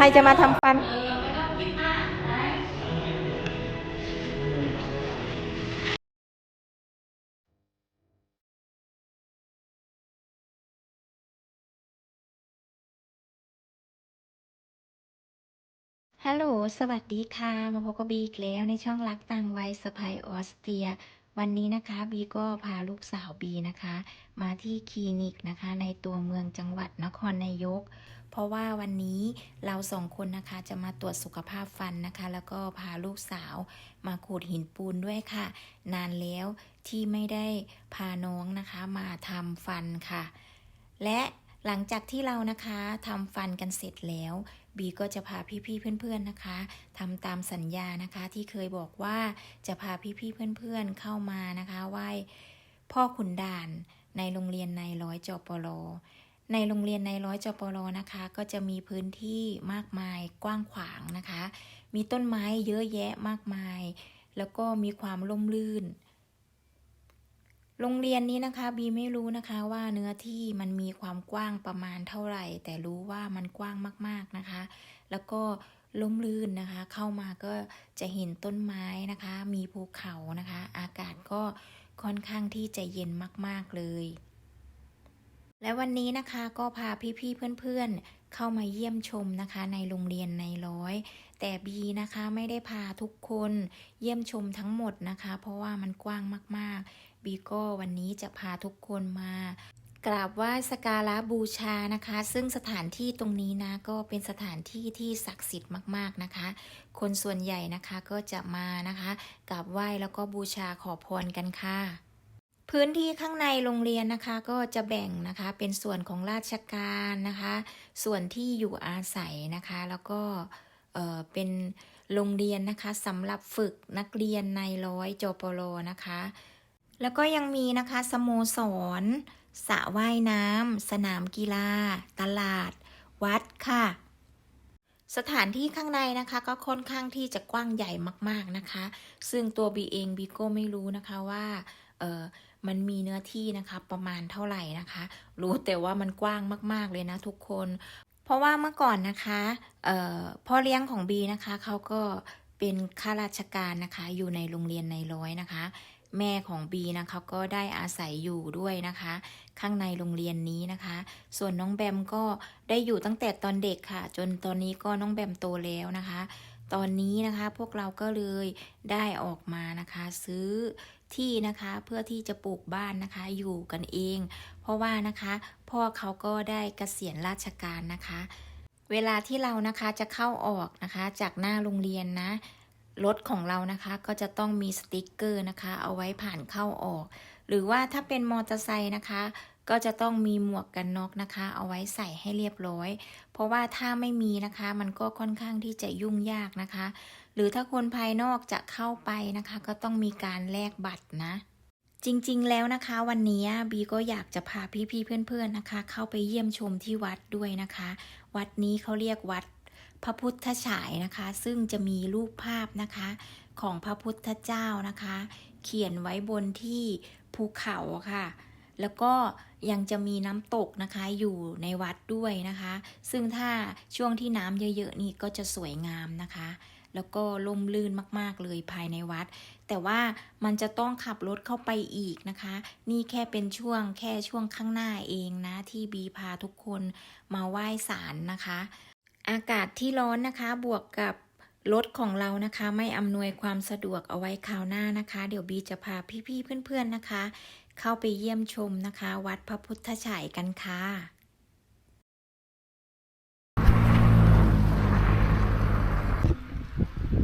ใครจะมาทำฟัน ฮัลโหล สวัสดีค่ะ มาพบกับบีอีกแล้วในช่องรักต่างวัยสะพายออสเตรีย วันนี้นะคะบีก็พาลูกสาวบีนะคะ มาที่คลินิกนะคะ ในตัวเมืองจังหวัดนครนายก เพราะว่าวันนี้เราสองคนนะคะจะมาตรวจสุขภาพฟันนะคะ แล้วก็พาลูกสาวมาขูดหินปูนด้วยค่ะ นานแล้วที่ไม่ได้พาน้องนะคะมาทำฟันค่ะ และหลังจากที่เรานะคะทำฟันกันเสร็จแล้วบีก็จะพาพี่ๆเพื่อนๆนะคะทำตามสัญญานะคะ ที่เคยบอกว่าจะพาพี่ๆเพื่อนๆเข้ามานะคะไหว้พ่อขุนด่านในโรงเรียนในร้อยจปร ในโรงเรียนในร้อยจปรนะคะ ก็จะมีพื้นที่มากมายกว้างขวางนะคะ มีต้นไม้เยอะแยะมากมาย แล้วก็มีความร่มรื่น โรงเรียนนี้นะคะบีไม่รู้นะคะว่าเนื้อที่มันมีความกว้างประมาณเท่าไหร่ แต่รู้ว่ามันกว้างมากๆนะคะ แล้วก็ล่มลื่นนะคะ เข้ามาก็จะเห็นต้นไม้นะคะ มีภูเขานะคะ อากาศก็ค่อนข้างที่จะเย็นมาก ๆ เลย และวันนี้นะคะก็พาพี่ๆเพื่อนๆ เข้ามาเยี่ยมชมนะคะ ในโรงเรียนในร้อย แต่บีนะคะไม่ได้พาทุกคนเยี่ยมชมทั้งหมดนะคะ เพราะว่ามันกว้างมากๆ บีก้วันนี้จะพาทุกคนมากราบไหว้สการะบูชานะคะ ซึ่งสถานที่ตรงนี้นะก็เป็นสถานที่ที่ศักดิ์สิทธิ์มากๆนะคะ คนส่วนใหญ่นะคะก็จะมานะคะกราบไหว้แล้วก็บูชาขอพรกันค่ะ พื้นที่ข้างในโรงเรียนนะคะก็จะแบ่งนะคะเป็นส่วนของราชการนะคะ ส่วนที่อยู่อาศัยนะคะ แล้วก็เอ่อเป็นโรงเรียนนะคะสำหรับฝึกนักเรียนในร้อยจปรนะคะ แล้วก็ยังมีนะคะสโมสรสระว่ายน้ำสนามกีฬา ตลาด วัดค่ะ สถานที่ข้างในนะคะก็ค่อนข้างที่จะกว้างใหญ่มากๆนะคะ ซึ่งตัวบีเองบีก็ไม่รู้นะคะว่าเออ มันมีเนื้อที่นะคะประมาณเท่าไหร่นะคะ รู้แต่ว่ามันกว้างมาก ๆเลยนะทุกคน เพราะว่าเมื่อก่อนนะคะพ่อเลี้ยงของบีนะคะเขาก็เป็นข้าราชการนะคะ อยู่ในโรงเรียนในร้อยนะคะ แม่ของบีนะคะก็ได้อาศัยอยู่ด้วยนะคะ ข้างในโรงเรียนนี้นะคะ ส่วนน้องแบมก็ได้อยู่ตั้งแต่ตอนเด็กค่ะ จนตอนนี้ก็น้องแบมโตแล้วนะคะ ตอนนี้นะคะพวกเราก็เลยได้ออกมานะคะ ซื้อที่นะคะเพื่อที่จะปลูกบ้านนะคะอยู่กันเอง เพราะว่านะคะพ่อเขาก็ได้เกษียณราชการนะคะ เวลาที่เรานะคะจะเข้าออกนะคะจากหน้าโรงเรียนนะรถของเรานะคะก็จะต้องมีสติกเกอร์นะคะ เอาไว้ผ่านเข้าออก หรือว่าถ้าเป็นมอเตอร์ไซค์นะคะ ก็จะต้องมีหมวกกันน็อกนะคะ เอาไว้ใส่ให้เรียบร้อย เพราะว่าถ้าไม่มีนะคะ มันก็ค่อนข้างที่จะยุ่งยากนะคะ หรือถ้าคนภายนอกจะเข้าไปนะคะ ก็ต้องมีการแลกบัตรนะจริงๆ แล้วนะคะวันนี้บีก็อยากจะพาพี่ๆเพื่อนๆนะคะ เข้าไปเยี่ยมชมที่วัดด้วยนะคะ วัดนี้เขาเรียกวัดพระพุทธฉายนะคะ ซึ่งจะมีรูปภาพนะคะ ของพระพุทธเจ้านะคะ เขียนไว้บนที่ภูเขาค่ะ แล้วก็ยังจะมีน้ำตกนะคะอยู่ในวัดด้วยนะคะ ซึ่งถ้าช่วงที่น้ำเยอะๆนี่ก็จะสวยงามนะคะ แล้วก็ล่มลื่นมากๆเลยภายในวัด แต่ว่ามันจะต้องขับรถเข้าไปอีกนะคะ นี่แค่เป็นช่วงแค่ช่วงข้างหน้าเองนะ ที่บีพาทุกคนมาไหว้ศาลนะคะ อากาศที่ร้อนนะคะบวกกับรถของเรานะคะไม่อำนวยความสะดวกเอาไว้คราวหน้านะคะ เดี๋ยวบีจะพาพี่ๆเพื่อนๆนะคะ เข้าไปเยี่ยมชมนะคะ วัดพระพุทธฉายกันค่ะ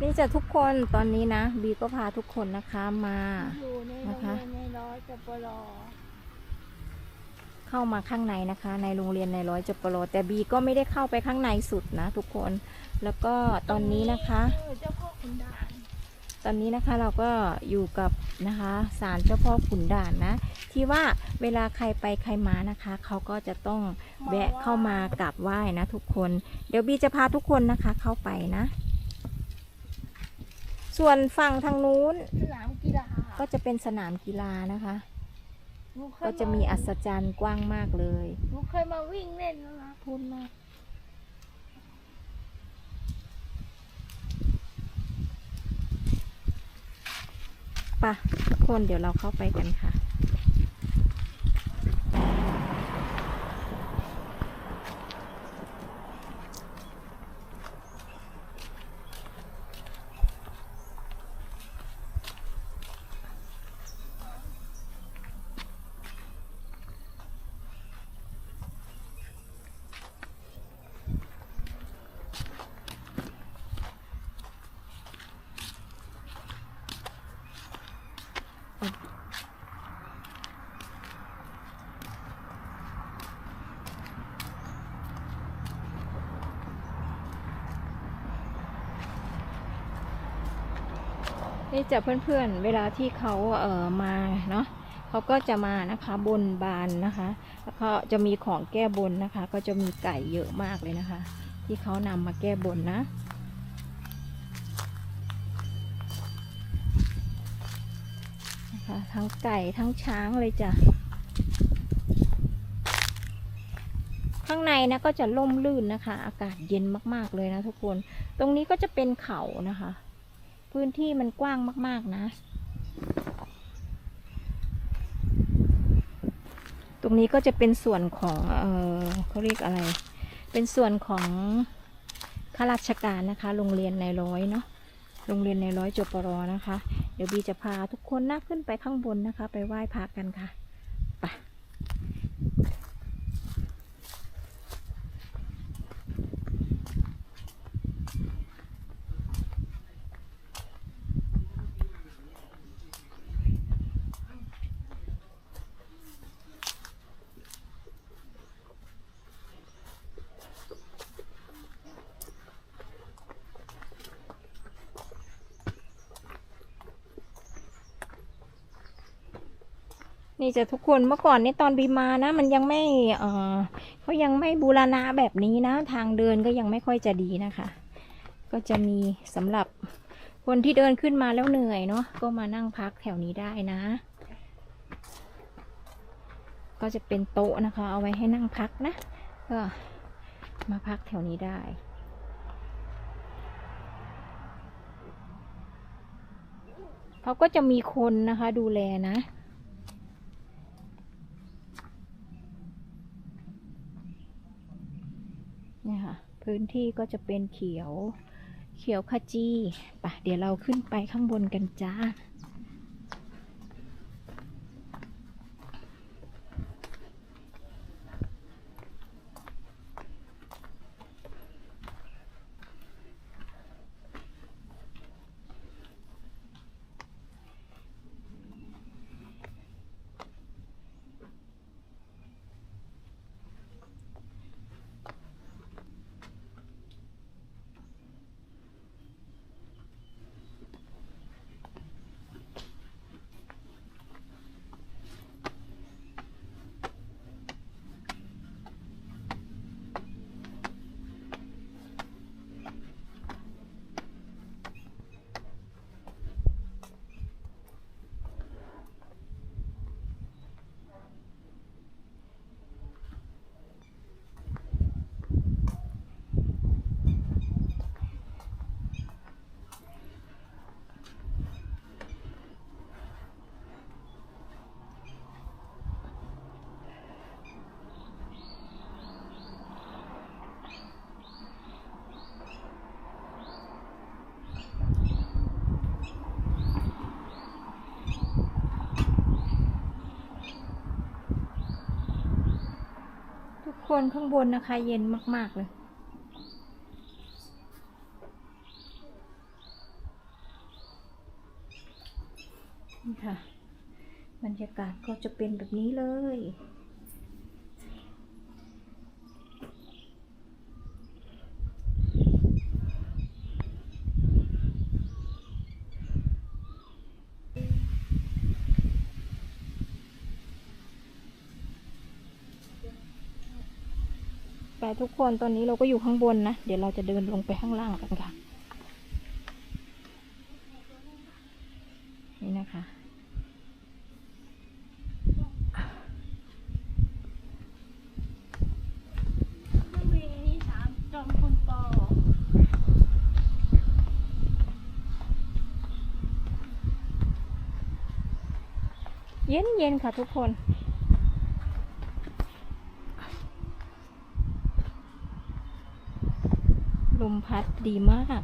นี่จะทุกคนตอนนี้นะ บีก็พาทุกคนนะคะมาอยู่ในโรงเรียนในร้อยจปรเข้ามาข้างในนะคะ ในโรงเรียนในร้อยจปรแต่บีก็ไม่ได้เข้าไปข้างในสุดนะ ทุกคนแล้วก็ตอนนี้นะคะเออเจ้าพ่อขุนด่าน ตอนนี้นะคะเราก็อยู่กับนะคะศาลเจ้าพ่อขุนด่านนะ ที่ว่าเวลาใครไปใครมานะคะ เขาก็จะต้องแวะเข้ามากราบไหว้นะทุกคน เดี๋ยวบีจะพาทุกคนนะคะเข้าไปนะ ส่วนฝั่งทางนู้นสนามกีฬาก็จะเป็นสนามกีฬานะคะหนูเคยก็จะมีอัศจรรย์กว้างมากเลยหนูเคยมาวิ่งเล่นแล้วนะพูดมาก ปะทุกคนเดี๋ยวเราเข้าไปกันค่ะ นี่จะเพื่อนๆเวลาที่เขาเอ่อมาเนาะเขาก็จะมานะคะบนบานนะคะ แล้วก็จะมีของแก้บนนะคะ ก็จะมีไก่เยอะมากเลยนะคะ ที่เขานำมาแก้บนนะนะคะทั้งไก่ทั้งช้างเลยจ้ะข้างในนะก็จะล่มลื่นนะคะ อากาศเย็นมากๆเลยนะทุกคน ตรงนี้ก็จะเป็นเขานะคะ พื้นที่มันกว้างมาก ๆ นะ ตรงนี้ก็จะเป็นส่วนของ เออเขาเรียกอะไร เป็นส่วนของข้าราชการนะคะ โรงเรียนในร้อยเนาะ โรงเรียนในร้อยจปรนะคะ เดี๋ยวบีจะพาทุกคนนะขึ้นไปข้างบนนะคะ ไปไหว้พระกันค่ะ นี่จะทุกคนเมื่อก่อนนี่ตอนบีมานะ มันยังไม่เออเขายังไม่บูรณะแบบนี้นะ ทางเดินก็ยังไม่ค่อยจะดีนะคะ ก็จะมีสำหรับคนที่เดินขึ้นมาแล้วเหนื่อยเนาะก็มานั่งพักแถวนี้ได้นะ ก็จะเป็นโต๊ะนะคะ เอาไว้ให้นั่งพักนะ ก็มาพักแถวนี้ได้เขาก็จะมีคนนะคะดูแลนะ เนี่ยค่ะ พื้นที่ก็จะเป็นเขียว เขียวขจีปะเดี๋ยวเราขึ้นไปข้างบนกันจ้า ทุก คนข้างบนนะคะ เย็นมาก ๆ เลย นี่ค่ะ บรรยากาศก็จะเป็นแบบนี้เลย ไปทุกคนตอนนี้เราก็อยู่ข้างบนนะ เดี๋ยวเราจะเดินลงไปข้างล่างกันค่ะ นี่นะคะ เย็นๆค่ะทุกคน มพัดดีมาก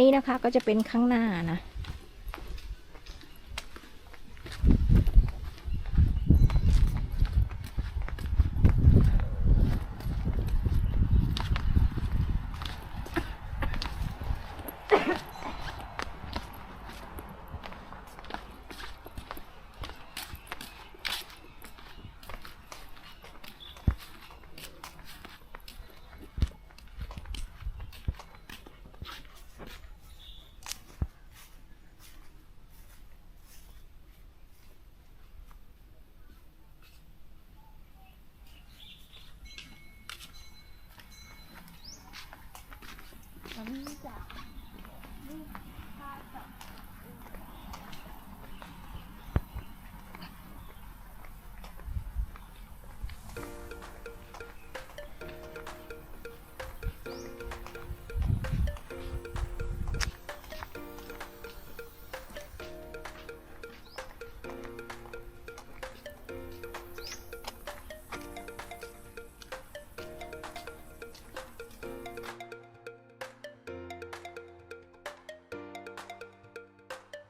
นี้นะคะก็จะเป็นข้างหน้านะ